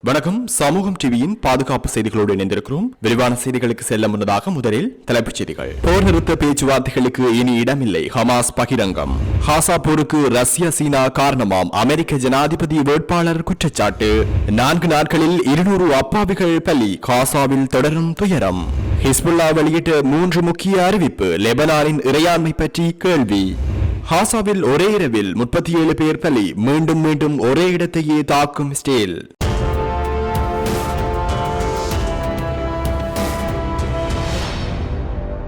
வணக்கம். சமூகம் டிவியின் பாதுகாப்பு செய்திகளோடு இணைந்திருக்கிறோம். விரிவான செய்திகளுக்கு செல்ல முன்னதாக முதலில் தலைப்புச் செய்திகள். போர் நிறுத்த பேச்சுவார்த்தைகளுக்கு இனி இடமில்லை. ஹமாஸ் பகிரங்கம். ஹாசா போருக்கு ரஷ்யா சீனா காரணமாம். அமெரிக்க ஜனாதிபதி வேட்பாளர் குற்றச்சாட்டு. நான்கு நாட்களில் இருநூறு அப்பாவிகள் பலி. காசாவில் தொடரும் துயரம். ஹிஸ்புல்லா வெளியிட்ட மூன்று முக்கிய அறிவிப்பு. லெபனானின் இறையாண்மை பற்றி கேள்வி. ஹாசாவில் ஒரே இரவில் முப்பத்தி ஏழு பேர் பலி. மீண்டும் மீண்டும் ஒரே இடத்தையே தாக்கும் ஸ்டேல்.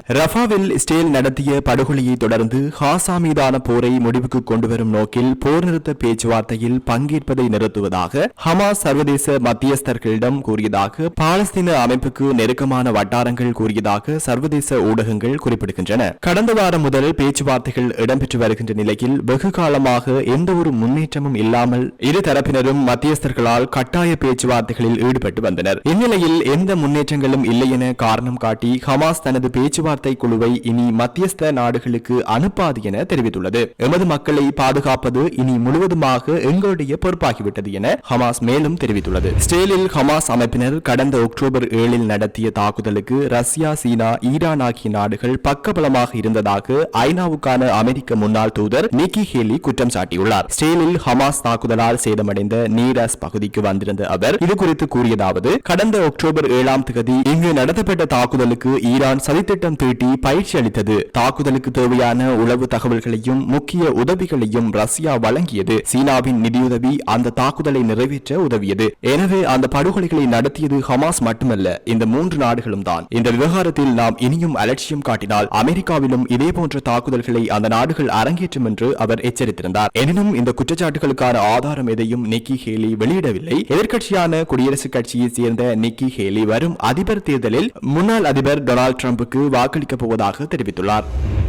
ரஃபாவில் இஸ்ரேல் நடத்திய படுகொலையை தொடர்ந்து ஹாசா மீதான போரை முடிவுக்கு கொண்டுவரும் நோக்கில் போர் நிறுத்த பேச்சுவார்த்தையில் பங்கேற்பதை நிறுத்துவதாக ஹமாஸ் சர்வதேச மத்தியஸ்தர்களிடம் கூறியதாக பாலஸ்தீன அமைப்புக்கு நெருக்கமான வட்டாரங்கள் கூறியதாக சர்வதேச ஊடகங்கள் குறிப்பிடுகின்றன. கடந்த வாரம் முதல் பேச்சுவார்த்தைகள் இடம்பெற்று வருகின்ற நிலையில் வெகு காலமாக எந்த ஒரு முன்னேற்றமும் இல்லாமல் இரு தரப்பினரும் மத்தியஸ்தர்களால் கட்டாய பேச்சுவார்த்தைகளில் ஈடுபட்டு வந்தனர். இந்நிலையில் எந்த முன்னேற்றங்களும் இல்லை என காரணம் காட்டி ஹமாஸ் தனது பேச்சுவார்த்தை பேச்சுவார்த்தை குழுவை இனி மத்தியஸ்த நாடுகளுக்கு அனுப்பாது என தெரிவித்துள்ளது. எமது மக்களை பாதுகாப்பது இனி முழுவதுமாக எங்களுடைய பொறுப்பாகிவிட்டது என ஹமாஸ் மேலும் தெரிவித்துள்ளது. ஸ்டேலில் ஹமாஸ் அமைப்பினர் கடந்த அக்டோபர் ஏழில் நடத்திய தாக்குதலுக்கு ரஷ்யா சீனா ஈரான் ஆகிய நாடுகள் பக்கபலமாக இருந்ததாக ஐநாவுக்கான அமெரிக்க முன்னாள் தூதர் நிக்கி ஹேலி குற்றம் சாட்டியுள்ளார். ஸ்டேலில் ஹமாஸ் தாக்குதலால் சேதமடைந்த நீரஸ் பகுதிக்கு வந்திருந்த அவர் இது குறித்து கூறியதாவது கடந்த அக்டோபர் ஏழாம் தேதி இங்கு நடத்தப்பட்ட தாக்குதலுக்கு ஈரான் சதித்திட்டம் தீட்டி பயிற்சி அளித்தது. தாக்குதலுக்கு தேவையான உளவு தகவல்களையும் முக்கிய உதவிகளையும் ரஷ்யா வழங்கியது. சீனாவின் நிதியுதவி அந்த தாக்குதலை நிறைவேற்ற உதவியது. எனவே அந்த படுகொலைகளை நடத்தியது ஹமாஸ் மட்டுமல்ல இந்த மூன்று நாடுகளும் தான். இந்த விவகாரத்தில் நாம் இனியும் அலட்சியம் காட்டினால் அமெரிக்காவிலும் இதேபோன்ற தாக்குதல்களை அந்த நாடுகள் அரங்கேற்றும் என்று அவர் எச்சரித்திருந்தார். எனினும் இந்த குற்றச்சாட்டுகளுக்கான ஆதாரம் எதையும் நிக்கி ஹேலி வெளியிடவில்லை. எதிர்க்கட்சியான குடியரசுக் கட்சியைச் சேர்ந்த நிக்கி ஹேலி வரும் அதிபர் தேர்தலில் முன்னாள் அதிபர் டொனால்டு டிரம்புக்கு வாக்கு வாக்களிக்கப் போவதாக தெரிவித்துள்ளார்.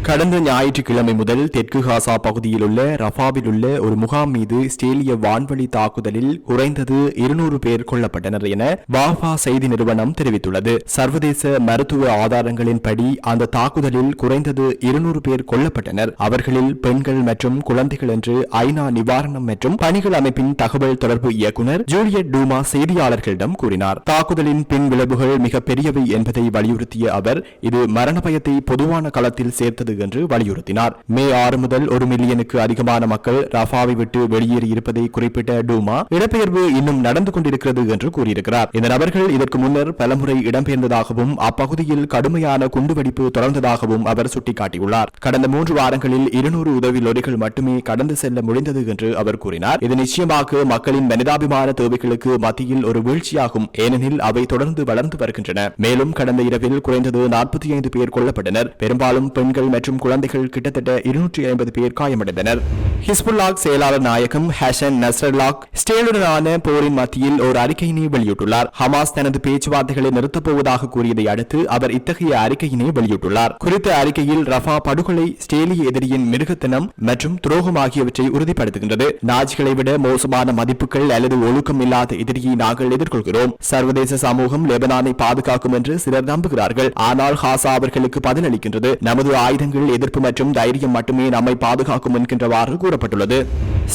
கடந்த ஞாயிற்றுக்கிழமை முதல் தெற்கு காசா பகுதியில் உள்ள ரஃபாவில் உள்ள ஒரு முகாம் மீது இஸ்ரேலிய வான்வழி தாக்குதலில் குறைந்தது இருநூறு பேர் கொல்லப்பட்டனர் என வாஃபா செய்தி நிறுவனம் தெரிவித்துள்ளது. சர்வதேச மருத்துவ ஆதாரங்களின்படி அந்த தாக்குதலில் குறைந்தது இருநூறு பேர் கொல்லப்பட்டனர். அவர்களில் பெண்கள் மற்றும் குழந்தைகள் என்று ஐநா நிவாரணம் மற்றும் பணிகள் அமைப்பின் தகவல் தொடர்பு இயக்குனர் ஜூலியட் டூமா செய்தியாளர்களிடம் கூறினார். தாக்குதலின் பின் விளைவுகள் மிக பெரியவை என்பதை வலியுறுத்திய அவர் இது மரண பயத்தை பொதுவான களத்தில் சேர்த்தது என்று வலியுறுத்தினார். மே ஆறு முதல் ஒரு மில்லியனுக்கு அதிகமான மக்கள் ரஃபாவை விட்டு வெளியேறி இருப்பதை குறிப்பிட்ட டூமா இடப்பெயர்வு இன்னும் நடந்து கொண்டிருக்கிறது என்று கூறியிருக்கிறார். இந்த நபர்கள் இதற்கு முன்னர் பலமுறை இடம்பெயர்ந்ததாகவும் அப்பகுதியில் கடுமையான குண்டுவெடிப்பு தொடர்ந்ததாகவும் அவர் சுட்டிக்காட்டியுள்ளார். கடந்த மூன்று வாரங்களில் இருநூறு உதவி லொரிகள் மட்டுமே கடந்து செல்ல முடிந்தது என்று அவர் கூறினார். இது நிச்சயமாக மக்களின் மனிதாபிமான தேவைகளுக்கு மத்தியில் ஒரு வீழ்ச்சியாகும். ஏனெனில் அவை தொடர்ந்து வளர்ந்து வருகின்றன. மேலும் கடந்த இரவில் குறைந்தது நாற்பத்தி ஐந்து பேர் கொல்லப்பட்டனர். பெரும்பாலும் பெண்கள் மற்றும் குழந்தைகள் கிட்டத்தட்ட இருநூற்றி ஐம்பது பேர் காயமடைந்தனர். ஹிஸ்புல்லாக் செயலாளர் நாயகம் ஹசன் நஸ்ரல்லாக் ஸ்டேலுடனான போரின் மத்தியில் ஒரு அறிக்கையினை வெளியிட்டுள்ளார். ஹமாஸ் தனது பேச்சுவார்த்தைகளை நிறுத்தப் போவதாக கூறியதை அடுத்து அவர் இத்தகைய அறிக்கையினை வெளியிட்டுள்ளார். குறித்த அறிக்கையில் ரஃபா படுகொலை ஸ்டேலிய எதிரியின் மிருகத்தனம் மற்றும் துரோகம் ஆகியவற்றை உறுதிப்படுத்துகின்றது. நாஜிகளை விட மோசமான மதிப்புகள் அல்லது ஒழுக்கம் இல்லாத எதிரியை நாங்கள் எதிர்கொள்கிறோம். சர்வதேச சமூகம் லெபனானை பாதுகாக்கும் என்று சிலர் நம்புகிறார்கள். ஆனால் ஹாசா அவர்களுக்கு பதிலளிக்கின்றது. நமது ஆயுதங்கள் எதிர்ப்பு மற்றும் தைரியம் மட்டுமே நம்மை பாதுகாக்கும் என்கின்றவாறு கூறப்பட்டுள்ளது.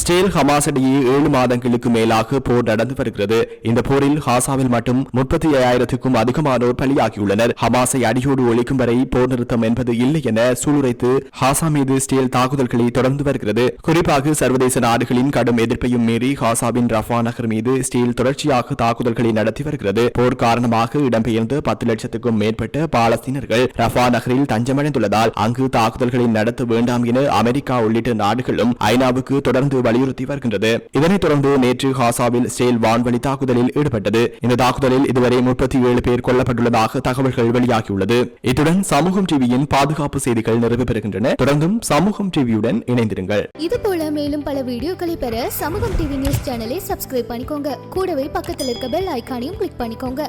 ஸ்டேல் ஹமாஸ் இடையே ஏழு மாதங்களுக்கு மேலாக போர் நடந்து வருகிறது. இந்த போரில் ஹாசாவில் மட்டும் முப்பத்தி ஐயாயிரத்துக்கும் அதிகமானோர் பலியாகியுள்ளனர். ஹமாஸை அடியோடு ஒழிக்கும் வரை போர் நிறுத்தம் என்பது இல்லை என சூளுரைத்து ஹாசா மீது ஸ்டேல் தாக்குதல்களை தொடர்ந்து வருகிறது. குறிப்பாக சர்வதேச நாடுகளின் கடும் எதிர்ப்பையும் மீறி ஹாசாவின் ரஃபா நகர் மீது ஸ்டேல் தொடர்ச்சியாக தாக்குதல்களை நடத்தி வருகிறது. போர் காரணமாக இடம்பெயர்ந்து பத்து லட்சத்துக்கும் மேற்பட்ட பாலஸ்தீனர்கள் ரஃபா நகரில் தஞ்சமடைந்துள்ளதால் அங்கு தாக்குதல்களை நடத்த வேண்டாம் என அமெரிக்கா உள்ளிட்ட நாடுகளும் ஐநாவுக்கு தொடர்ந்து வலியுறுத்தி வருகின்றது இதனைத் தொடர்ந்து நேற்று ஹாசாவில் ஸ்டேல் வான்வழி தாக்குதலில் ஈடுபட்டது. இந்த தாக்குதலில் இதுவரை முப்பத்தி ஏழு பேர் கொல்லப்பட்டுள்ளதாக தகவல்கள் வெளியாகியுள்ளது. இத்துடன் சமூகம் டிவியின் பாதுகாப்பு செய்திகள் நிறைவு பெறுகின்றன. தொடர்ந்தும் சமூகம் டிவியுடன் இணைந்திருங்கள். இது போல மேலும் பல வீடியோக்களை பெற சமூகம் டிவி நியூஸ் சேனலை சப்ஸ்கிரைப் பண்ணிக்கோங்க. கூடவே பக்கத்தில் இருக்க பெல் ஐக்கானையும் கிளிக் பண்ணிக்கோங்க.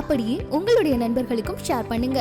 அப்படியே உங்களுடைய நண்பர்களுக்கும் ஷேர் பண்ணுங்க.